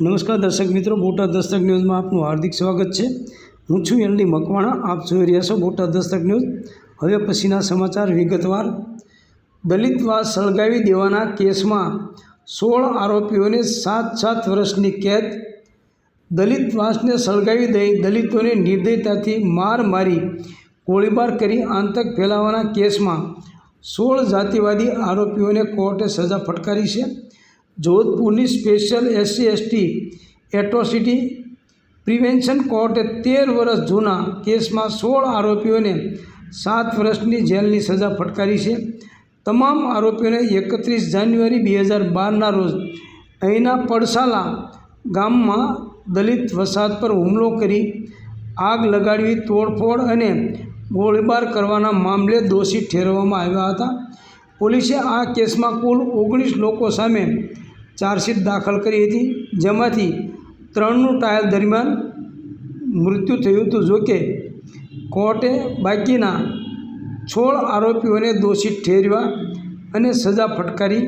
નમસ્કાર દર્શક મિત્રો, બોટાદ દસ્તક ન્યૂઝમાં આપનું હાર્દિક સ્વાગત છે. હું છું એલડી મકવાણા, આપ જોઈ રહ્યા છો બોટાદ દસ્તક ન્યૂઝ. હવે પછીના સમાચાર વિગતવાર. દલિતવાસ સળગાવી દેવાના કેસમાં સોળ આરોપીઓને સાત સાત વર્ષની કેદ. દલિતવાસને સળગાવી દઈ દલિતોને નિર્દયતાથી માર મારી ગોળીબાર કરી આતંક ફેલાવવાના કેસમાં સોળ જાતિવાદી આરોપીઓને કોર્ટે સજા ફટકારી છે. જોધપુરની special SC ST atrocity prevention કોર્ટે તેર વર્ષ જૂના કેસમાં સોળ આરોપીઓને સાત વર્ષની જેલની સજા ફટકારી છે. તમામ આરોપીઓને એકત્રીસ જાન્યુઆરી બે હજાર બારના રોજ અહીંના પડસાલા ગામમાં દલિત વસાહત પર હુમલો કરી આગ લગાડવી, તોડફોડ અને ગોળીબાર કરવાના મામલે દોષી ઠેરવવામાં આવ્યા હતા. પોલીસે આ કેસમાં કુલ ઓગણીસ લોકો સામે ચાર્જશીટ દાખલ કરી હતી, જેમાંથી ત્રણનું ટ્રાયલ દરમિયાન મૃત્યુ થયું હતું. જોકે કોર્ટે બાકીના સોળ આરોપીઓને દોષિત ઠેરવા અને સજા ફટકારી.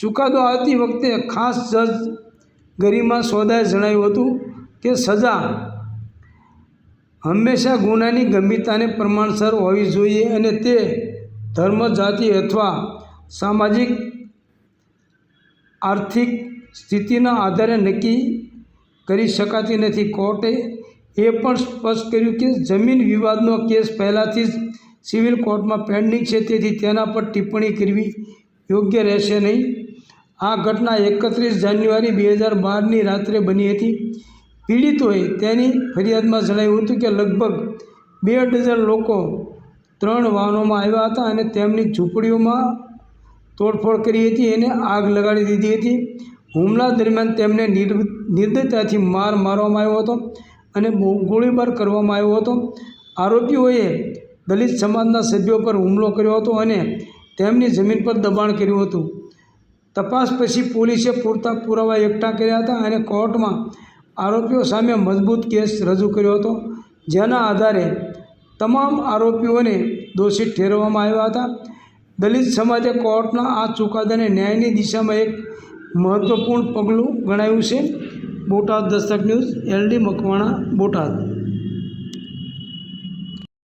ચુકાદો આવતી વખતે ખાસ જજ ગરિમા સોદાએ જણાવ્યું હતું કે સજા હંમેશા ગુનાની ગંભીરતાને પ્રમાણસર હોવી જોઈએ અને તે ધર્મ, જાતિ અથવા સામાજિક આર્થિક સ્થિતિના આધારે નક્કી કરી શકાતી નથી. કોર્ટે એ પણ સ્પષ્ટ કર્યું કે જમીન વિવાદનો કેસ પહેલાંથી જ સિવિલ કોર્ટમાં પેન્ડિંગ છે, તેથી તેના પર ટિપ્પણી કરવી યોગ્ય રહેશે નહીં. આ ઘટના એકત્રીસ જાન્યુઆરી બે હજાર બારની રાત્રે બની હતી. પીડિતોએ તેની ફરિયાદમાં જણાવ્યું હતું કે લગભગ બે ડઝન લોકો ત્રણ વાહનોમાં આવ્યા હતા અને તેમની ઝૂંપડીઓમાં તોડફોડ કરી હતી અને આગ લગાડી દીધી હતી. હુમલા દરમિયાન તેમને નિર નિર્દયતાથી માર મારવામાં આવ્યો હતો અને ગોળીબાર કરવામાં આવ્યો હતો. આરોપીઓએ દલિત સમાજના સભ્યો પર હુમલો કર્યો હતો અને તેમની જમીન પર દબાણ કર્યું હતું. તપાસ પછી પોલીસે પૂરતા પુરાવા એકઠા કર્યા હતા અને કોર્ટમાં આરોપીઓ સામે મજબૂત કેસ રજૂ કર્યો હતો, જેના આધારે તમામ આરોપીઓને દોષિત ઠેરવવામાં આવ્યા હતા. દલિત સમાજે કોર્ટના આ ચુકાદાને ન્યાયની દિશામાં એક મહત્ત્વપૂર્ણ પગલું ગણાવ્યું છે. Botad Dastak news LD Makwana, Botad.